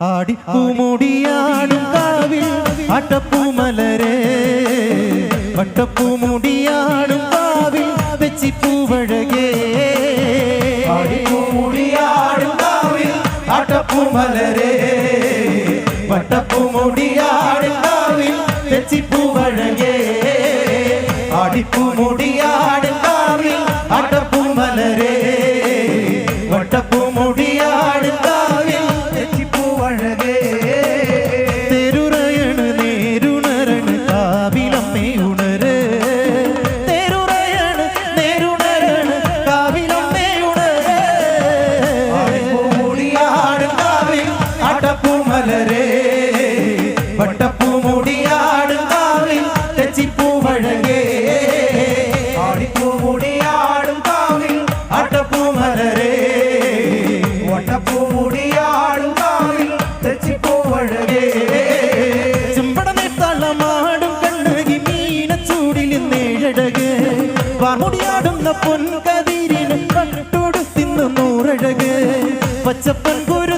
ആടിപ്പൂമുടിയാടും കാവിൽ അട്ടപ്പൂമലരെ. വട്ടപ്പൂമുടിയാടും കാവിൽ വെച്ചിപ്പൂവഴകേ. ആടിപ്പൂമുടിയാടും കാവിൽ അട്ടപ്പൂമലരെ. വട്ടപ്പൂമുടിയാടും കാവിൽ വെച്ചിപ്പൂവഴകേ. ആടിപ്പൂമുടിയാടും പൊൻകതിരിന് പട്ടൊടുത്തിന്ന് നൂറഴക് പച്ചപ്പൻ കുരുത്തോല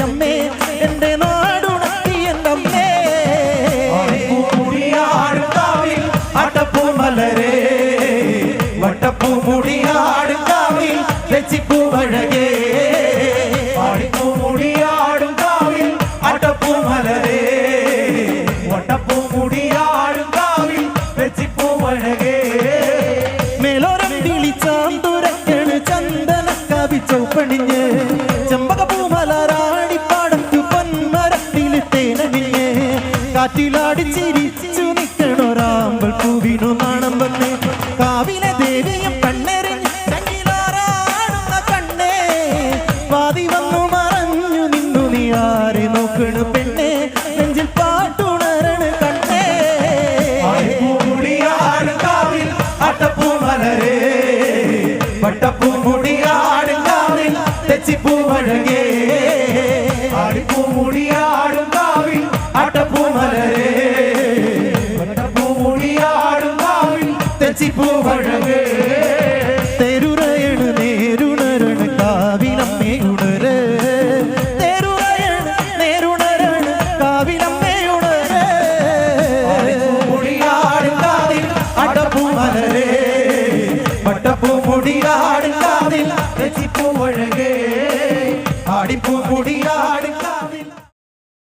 ആട്ടപ്പൂമലരെ വട്ടപ്പൂമുടിയാടും കാവിൽ തെച്ചിപ്പൂവഴകേ ആടിപ്പൂമുടിയാടും കാവിൽ അട്ടപ്പൂ മലരേ വട്ടപ്പൂ മുടിയാടും കാവിൽ തെച്ചിപ്പൂവഴകേ മേലോരം വിളിച്ചാം തുരക്കണ് ചന്ദന കവിച്ചൗപ്പണിഞ്ഞ് ചെമ്പകപ്പൂമലരാടി പാടത്തു ദൈവങ്ങൾ